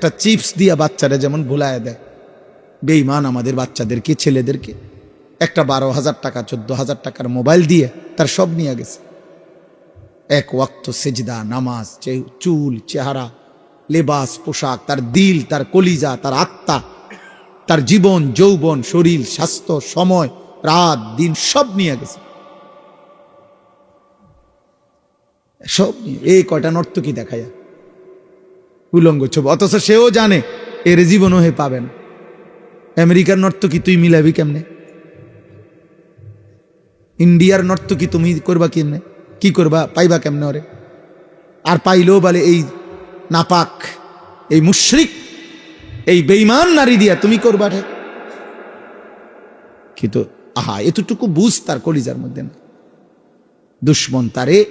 একটা চিপস দিয়া বাচ্চারা যেমন ভুলায় দেয়। বেইমান আমাদের বাচ্চাদেরকে, ছেলেদেরকে। একটা বারো হাজার টাকা, চোদ্দ হাজার টাকার মোবাইল দিয়ে তার সব নিয়ে গেছে। এক ওয়াক্ত সেজদা, নামাজ চুল, চেহারা, লেবাস, পোশাক, তার দিল, তার কলিজা, তার আত্মা, তার জীবন, যৌবন, শরীর, স্বাস্থ্য, সময়, রাত, দিন সব নিয়ে গেছে। সব নিয়ে এই কয়টা নর্তকী দেখা যায় উলঙ্গ ছবি। অথচ সেও জানে, এর জীবনও হে পাবে না। আমেরিকার নর্তকী তুই মিলাবি কেমনে? ইন্ডিয়ার নর্তকী তুমি করবা কেমনে? কি করবা, পাইবা কেমনে ওরে? আর পাইলেও বলে, এই নাপাক, এই মুশরিক, এই বেইমান নারী দিয়া তুমি করবা ঠে কিন্তু, আহা, এতটুকু বুঝ তার কলিজার মধ্যে না। দুশ্মন তারে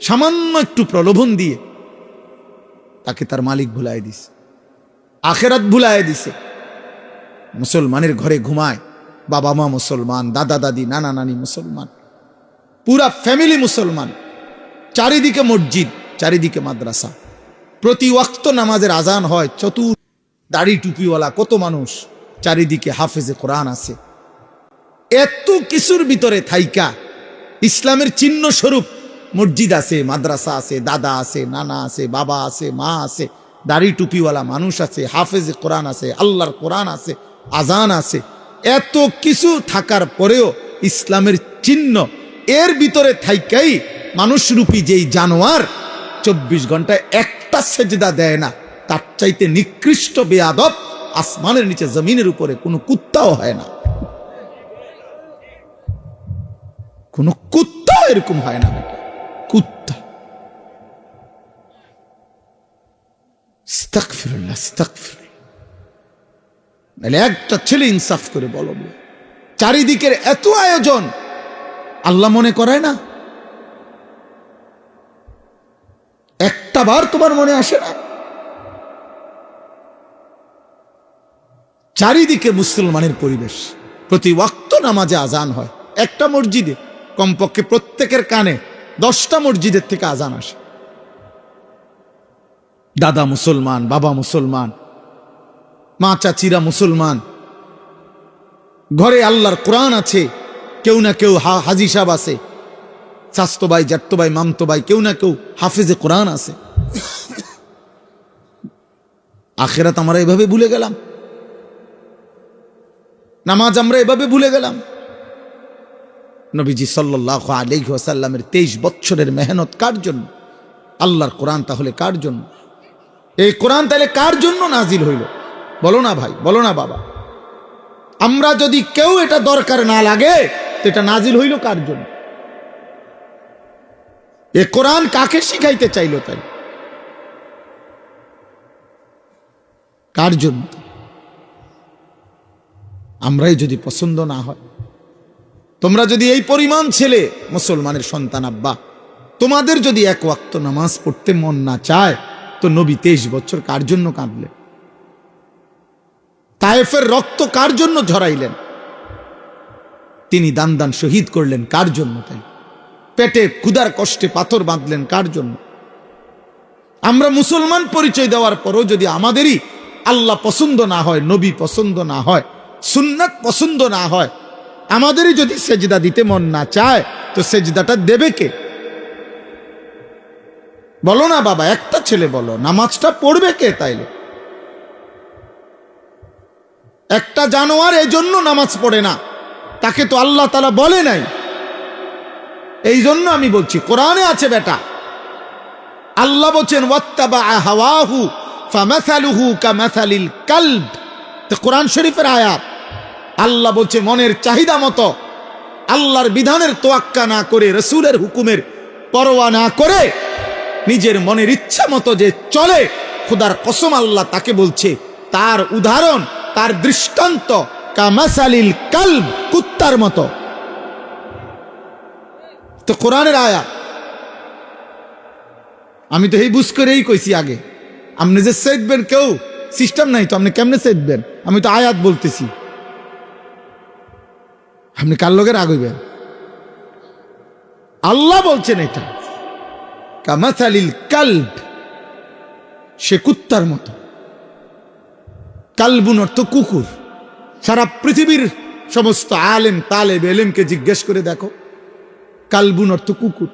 সামান্য একটু প্রলোভন দিয়ে তাকে তার মালিক ভুলাই দিছে। আখেরাত ভুলাই দিছে। মুসলমানের ঘরে ঘুমায়, বাবা মা মুসলমান, দাদা দাদি, নানা নানি মুসলমান, পুরা ফ্যামিলি মুসলমান, চারিদিকে মসজিদ, চারিদিকে মাদ্রাসা। প্রতি ওয়াক্ত নামাজের আজান হয়, চতুর দাড়ি টুপিওয়ালা কত মানুষ চারিদিকে হাফেজে কোরআন আছে। এত কিছুর ভিতরে থাইকা ইসলামের চিহ্ন স্বরূপ মসজিদ আছে, মাদ্রাসা আছে, দাদা আছে, নানা আছে, বাবা আছে, মা আছে, দাড়ি টুপিওয়ালা মানুষ আছে, হাফেজে কোরআন আছে, আল্লাহর কোরআন আছে, আজান আছে। এত কিছু থাকার পরেও ইসলামের চিহ্ন এর ভিতরে থাইকাই মানুষরূপী যেই জানোয়ার চব্বিশ ঘন্টায় একটা সেজদা দেয় না, তার চাইতে নিকৃষ্ট বেয়াদব আসমানের নিচে জমিনের উপরে কোনো কুত্তাও হয় না। কোনো কুত্তাও এরকম হয় না বেটা কুত্তা। নাহলে একটা ছেলে ইনসাফ করে বলো। চারিদিকের এত আয়োজন আল্লাহ মনে করায় না? একটা বার তোমার মনে আসে না? চারিদিকে মুসলমানের পরিবেশ। প্রতি ওয়াক্ত নামাজে আজান হয়। একটা মসজিদে, কমপক্ষে প্রত্যেকের কানে দশটা মসজিদের থেকে আজান আসে। দাদা মুসলমান, বাবা মুসলমান, মা চাচিরা মুসলমান, ঘরে আল্লাহর কোরআন আছে, কেউ না কেউ হাজি সাহেব আছে স্বাস্থ্য ভাই জাত্ত ভাই মামতো কেউ না কেউ হাফিজে কোরআন আছে। আখেরাত আমরা এভাবে ভুলে গেলাম। নামাজ আমরা এভাবে ভুলে গেলাম। নবীজি সাল্লাহ আলাইহি ওয়াসাল্লামের তেইশ বৎসরের মেহনত কার জন্য? আল্লাহর কোরআন তাহলে কার জন্য? এই কোরআন তাহলে কার জন্য নাজিল হইল? বলো না ভাই, বলো না বাবা। আমরা যদি কেউ এটা দরকার না লাগে, তো এটা নাজিল হইল কার জন্য? এ কোরআন কাকে শিখাইতে চাইলো তাই? কার জন্য? আমরাই যদি পছন্দ না হয়। তোমরা যদি এই পরিমাণ ছেলে, মুসলমানের সন্তান আব্বা, তোমাদের যদি এক ওয়াক্ত নামাজ পড়তে মন না চায়, তো নবী তেইশ বছর কার জন্য কাঁদলেন? তায়েফের রক্ত কার জন্য ঝরাইলেন? তিনি দান দান শহীদ করলেন কার জন্য তাই? পেটে ক্ষুধার কষ্টে পাথর বাঁধলেন কার জন্য? আমরা মুসলমান পরিচয় দেওয়ার পরও যদি আমাদেরই আল্লাহ পছন্দ না হয়, নবী পছন্দ না হয়, সুন্নাত পছন্দ না হয় আমাদেরই যদি সেজদা দিতে মন না চায়, তো সেজদাটা দেবে কে? বলো না বাবা, একটা ছেলে বলো, নামাজটা পড়বে কে তাইলে? একটা জানোয়ার এই জন্য নামাজ পড়ে না, তাকে তো আল্লাহ তালা বলে নাই। এই জন্য আমি বলছি, কোরআনে আছে বেটা। আল্লাহ বলছেন কোরআন শরীফের আয়াত আল্লাহ বলছে, মনের চাহিদা মতো আল্লাহর বিধানের তোয়াক্কা না করে, রসুলের হুকুমের পরোয়া না করে, নিজের মনের ইচ্ছা মতো যে চলে, খোদার কসম আল্লাহ তাকে বলছে, তার উদাহরণ, তার দৃষ্টান্ত, কামাসালিল কালব, কুত্তার মতো। তো কোরআনের আয়া। আমি তো এই বুঝ করেই কইছি আগে। আপনি যে সেদবেন কেউ, সিস্টেম নাই তো, আপনি কেমনে সেদবেন আমি তো আয়াত বলতেছি। আপনি কার লোকের আগুইবেন আল্লাহ বলছেন এটা। কামাথালিল কাল্ব, সে কুত্তার মতো। কালবুন অর্থ কুকুর। সারা পৃথিবীর সমস্ত আলেম, তালেব, এলেমকে জিজ্ঞেস করে দেখো। কালবুন অর্থ কুকুর।